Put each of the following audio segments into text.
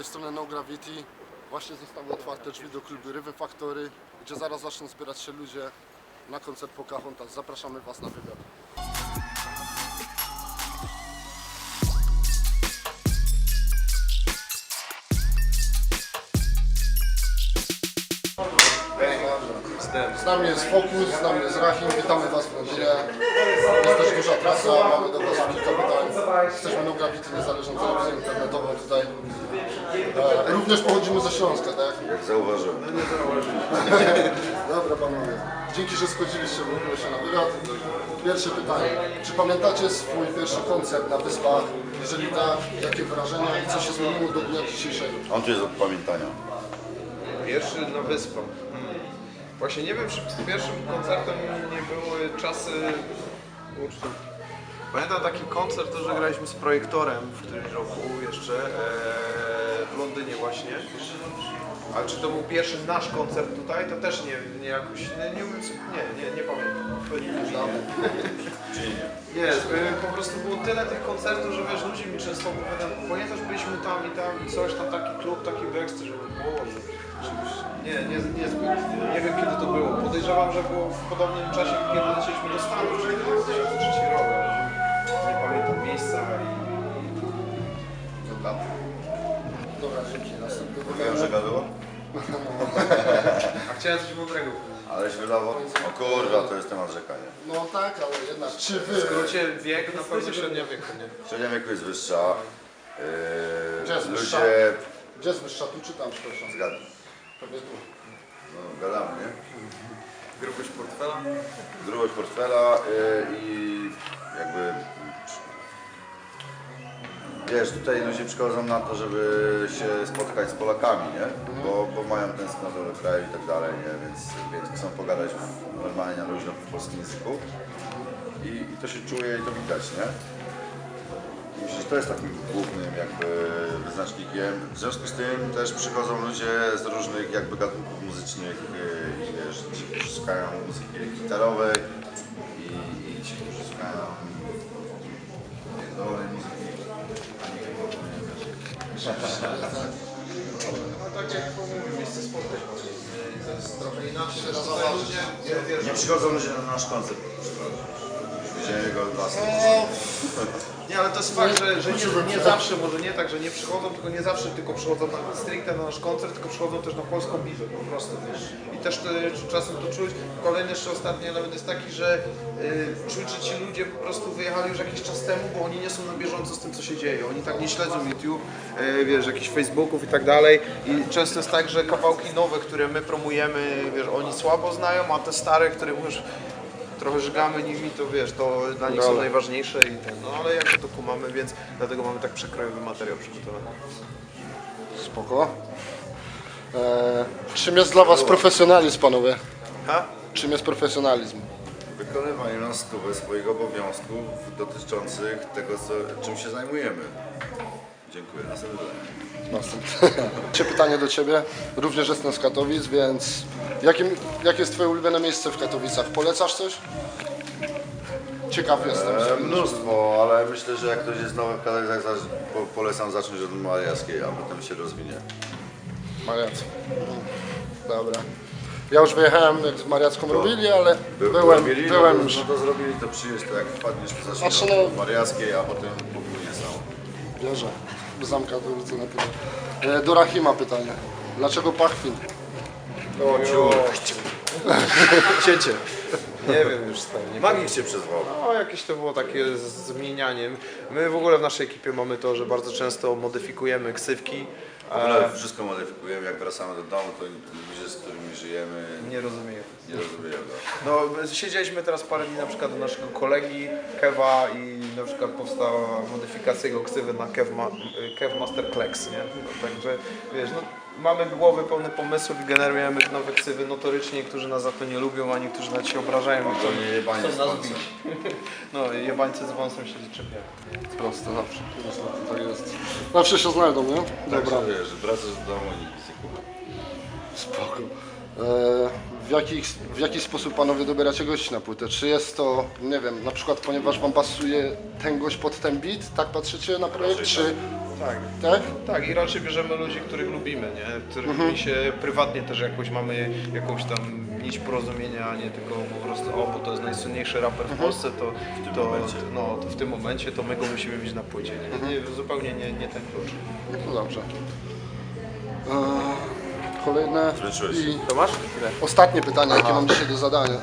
tej strony No Gravity. Właśnie zostały otwarte drzwi do klubu Rywy Factory, gdzie zaraz zaczną zbierać się ludzie na koncert Pocahontas. Zapraszamy Was na wywiad. Z nami jest Fokus, z nami jest Rahim, witamy Was w Londynie. Jest też duża trasa, mamy do Was kilka pytań. Jesteśmy No Gravity, niezależną telewizją internetową tutaj. Również pochodzimy ze Śląska, tak? Jak zauważyłem. Dobra panowie, dzięki, że zgodziliście w ogóle się na wywiad. Pierwsze pytanie, czy pamiętacie swój pierwszy koncert na Wyspach? Jeżeli tak, jakie wrażenia i co się zmieniło do dnia dzisiejszego? On tu jest od pamiętania. Pierwszy na wyspach. Hmm. Właśnie nie wiem, czy przed pierwszym koncertem nie były czasy uczty. Pamiętam taki koncert, to, że graliśmy z projektorem w którymś roku jeszcze e, w Londynie właśnie. Ale czy to był pierwszy nasz koncert tutaj, to też nie, nie jakoś, nie, nie umiem sobie, nie, nie, nie pamiętam. Nie, y, po prostu było tyle tych koncertów, że wiesz, ludzie mi często opowiadają, pamiętasz, byliśmy tam i tam i coś, tam taki klub, taki backstage, mówię, Boże, nie, nie, nie, nie wiem kiedy to było, podejrzewam, że było w podobnym czasie, kiedy lecieliśmy do Stanów, czyli 2003 rok, ale nie pamiętam miejsca i, i daty. Dobra, dzięki. Następne Mówiłem, że gadło? A chciałem coś mądrego powiedzieć. Aleś wydawał. O kurwa, to jest temat rzekania. No tak, ale jednak, czy W wy... skrócie wiek na pewno średnia wieku, nie? Średnia wieku jest wyższa. Gdzie jest Yy, wyższa? ludzie... Gdzie jest wyższa, tu czy tam, przepraszam? Zgadnij. Pewnie tu. No, gadamy, nie? Grubość portfela. Grubość portfela yy, i jakby... Wiesz, tutaj ludzie przychodzą na to, żeby się spotkać z Polakami, nie? Bo, bo mają tęsknotę do kraju i tak dalej, nie? Więc, więc chcą pogadać w, normalnie na luźno w polskim języku. I, I to się czuje i to widać, nie? I Myślę, że to jest takim głównym jakby wyznacznikiem. W związku z tym też przychodzą ludzie z różnych jakby gatunków muzycznych yy, i wiesz, ci, którzy słuchają muzyki gitarowej i, i ci, którzy pierdolonej muzyki, a nie hip-hopu, nie wiesz. Tak jak miejsce to jest trochę inaczej. Nie, przychodzą ludzie na nasz koncert. Widziałem go dwa Nie, ale to jest fakt, że, że nie, nie zawsze, może nie tak, że nie przychodzą, tylko nie zawsze tylko przychodzą na, stricte na nasz koncert, tylko przychodzą też na polską bizę po prostu, wiesz. I też to, czasem to czuć. Kolejny jeszcze ostatni element jest taki, że y, czuć, że ci ludzie po prostu wyjechali już jakiś czas temu, bo oni nie są na bieżąco z tym, co się dzieje. Oni tak nie śledzą YouTube, y, wiesz, jakichś Facebooków i tak dalej. I często jest tak, że kawałki nowe, które my promujemy, wiesz, oni słabo znają, a te stare, które mówisz, trochę żygamy nimi, to wiesz, to dla nich są Dobra. najważniejsze i ten, no ale jak to kumamy, więc dlatego mamy tak przekrojowy materiał przygotowany. Spoko. E, czym jest dla Was profesjonalizm, panowie? Ha? Czym jest profesjonalizm? Wykonywanie na stówę swoich obowiązków dotyczących tego, co, czym się zajmujemy. Dziękuję. Następne pytanie. Następne. Trzy pytanie do Ciebie. Również jestem z Katowic, więc jakie jest Twoje ulubione miejsce w Katowicach? Polecasz coś? Ciekaw jestem. E, mnóstwo, ale myślę, że jak ktoś jest nowy w Katowicach, po, polecam zacząć od Mariackiej, a potem się rozwinie. Mariac. Dobra. Ja już wyjechałem, jak z Mariacką robili, ale By- byłem, robili, byłem no, już. No to zrobili, to przyjeźdź, to jak wpadniesz, to Znaczy, zacznij no- od Mariackiej, a potem popłynie samo. Wierzę. Zamka ulicy na tyle. E, Do Rahima pytanie. Dlaczego Pachwin? O, Cięcie. Nie wiem już stary. Nie Magik cię przyzwał. No jakieś to było takie z- zmienianie. My w ogóle w naszej ekipie mamy to, że bardzo często modyfikujemy ksywki. W ogóle wszystko modyfikujemy, jak wracamy do domu, to ludzie, z którymi żyjemy, Nie rozumiem. nie rozumieją go. No, my siedzieliśmy teraz parę dni na przykład do naszego kolegi Kewa i na przykład powstała modyfikacja jego ksywy na Kev, Ma, Kev Master Klex, nie? No, także wiesz, no, mamy głowy pełne pomysłów i generujemy nowe ksywy notorycznie, którzy nas za to nie lubią, a niektórzy nawet się obrażają i To nie chcą z bić. No, jebańcy z wąsem się czepiają. Proste zawsze. Niestety tak jest. Zawsze się znajdą, nie? Dobra. Także wiesz, wracasz do domu i nic nie kupisz. Spoko. E, w jaki, w jaki sposób panowie dobieracie gości na płytę? Czy jest to, nie wiem, na przykład ponieważ wam pasuje ten gość pod ten beat, tak patrzycie na projekt, czy Tak. tak? Tak, i raczej bierzemy ludzi, których lubimy, nie? Których Mhm. mi się prywatnie też jakoś mamy jakąś tam nić porozumienia, a nie tylko po prostu o, bo to jest najsłynniejszy raper w Mhm. Polsce, to, to, no, to w tym momencie to my go musimy mieć na płycie. Nie? Mhm. Nie, zupełnie nie, nie ten klucz. No dobrze. Eee, kolejne Zmęczyłeś i To masz? ostatnie pytanie, jakie mam dzisiaj do zadania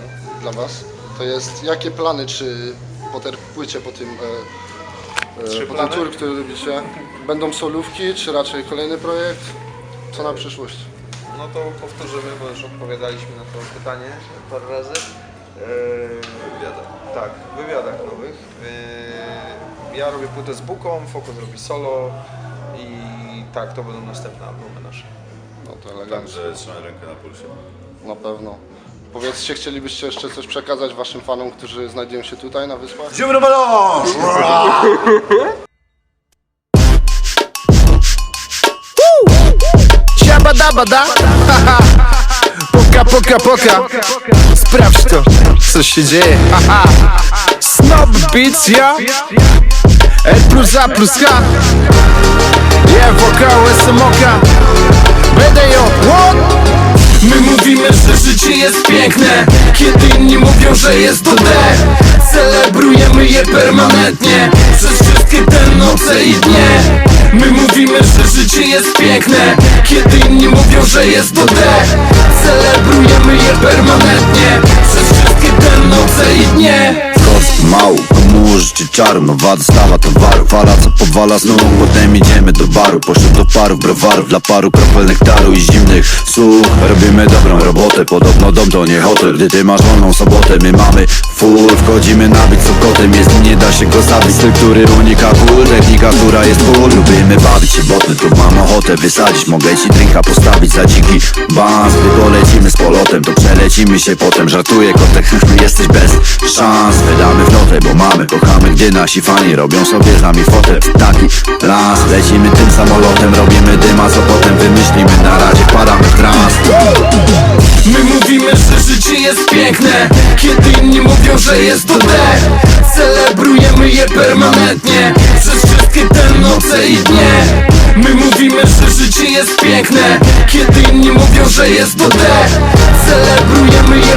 dla was, to jest jakie plany, czy po tej płycie, po tym, e, e, po plany? tym tour, który robicie, będą solówki, czy raczej kolejny projekt? Co na przyszłość? No to powtórzymy, bo już odpowiadaliśmy na to pytanie parę razy. Eee, Wywiadach. tak, w wywiadach nowych. Eee, ja robię płytę z Buką, Foko robi solo i tak, to będą następne albumy nasze. No to elegancko. Także trzymaj rękę na pulsie. Na pewno. Powiedzcie, chcielibyście jeszcze coś przekazać waszym fanom, którzy znajdują się tutaj na wyspach? Na balon! Siabadabada Poka, poka, poka Sprawdź to, co się dzieje. Snob Beats, ja L plus A plus H. Yeah, wokał SMOK BDJ, what? My mówimy, że życie jest piękne. Kiedy inni mówią, że jest to D. Celebrujemy je permanentnie. Przez wszystkie te noce i dnie. My mówimy, że życie jest piękne. Kiedy inni mówią, że jest to D. Celebrujemy je permanentnie. Przez wszystkie te noce i dnie mało, komu życie czaru Nowa dostawa towaru, fala powala znów Potem idziemy do baru, poszedł do parów browarów Dla paru kropel nektaru i zimnych słów Robimy dobrą robotę, podobno dom to nie hotel. Gdy ty masz wolną sobotę, my mamy full. Wchodzimy nabić sokotem, jest nie da się go zabić. Styl, który unika ból, technika, która jest full. Lubimy bawić się, bo my tu mam ochotę wysadzić. Mogę ci drinka postawić za dziki bans. Gdy polecimy z polotem, to przelecimy się potem. Żartuję kotek, jesteś bez szans. Wydamy flotę, bo mamy, kochamy Gdy nasi fani robią sobie z nami fotę Taki las, lecimy tym samolotem Robimy dyma, co potem wymyślimy. Na razie wpadamy w trans My mówimy, że życie jest piękne. Kiedy inni mówią, że jest to D Celebrujemy je permanentnie. Przez wszystkie te noce i dnie. My mówimy, że życie jest piękne. Kiedy inni mówią, że jest to D Celebrujemy je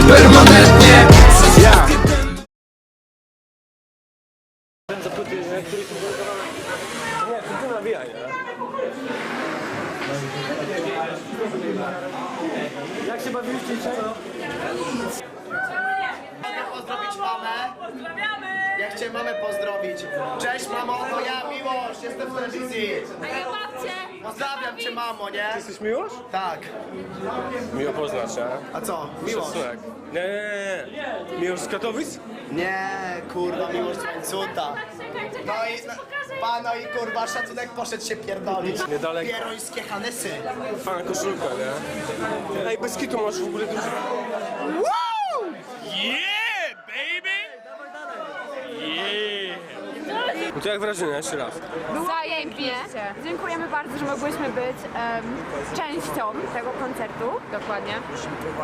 mamę. Ja chciałem mamę pozdrowić. Cześć mamo, to ja Miłosz, jestem w telewizji. Pozdrawiam cię mamo, nie? Jesteś miłość? Tak. Miło poznać, a? A co? Miłosz? Szacunek. Nie, nie, nie. Miłość z Katowic? Nie, kurwa, Miłosz z Łańcuta. No i, no, pano i kurwa, szacunek poszedł się pierdolić. Niedaleko. Pierońskie hanesy. Fajna koszulka, nie? Ej, bez kitu masz w ogóle duży... Yeah, baby! Yeah! No to jak wrażenie, jeszcze raz. Zajebiście. Dziękujemy bardzo, że mogłyśmy być em, częścią tego koncertu. Dokładnie.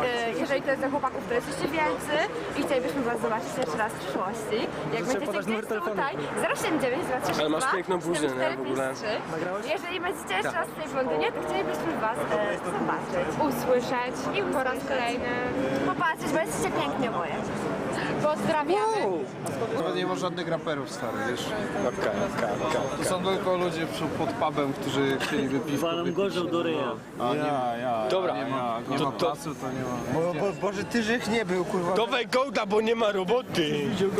E, jeżeli to jest dla chłopaków, to jesteście wielcy i chcielibyśmy was zobaczyć jeszcze raz w przyszłości. Jak będziecie gdzieś tutaj, 079 232 Ale masz piękną buzię, nie? W ogóle. Jeżeli będziecie jeszcze raz w tej Londynie, to chcielibyśmy was e, zobaczyć, usłyszeć i po raz kolejny popatrzeć, bo jesteście pięknie moje. Pozdrawiamy. Nawet nie ma żadnych raperów stary, wiesz? To są tylko ludzie przy- pod pubem, którzy chcieliby piwko Walam gorzą do ryja. A ja, ja. Dobra. Nie ma, nie To- ma to- to nie ma. To wej gołda, bo nie ma roboty.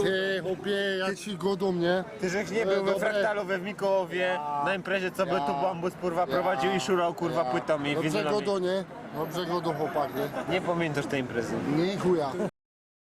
Ty, chłopie, jak ci go do mnie? Tyżech nie był we Fraktalu we Mikołowie na imprezie, co by tu bambus kurwa prowadził i szurał kurwa płytami Dobrze winylami. go do nie? Dobrze go do chłopak, nie? Nie pamiętasz tej imprezy. Nie chuja.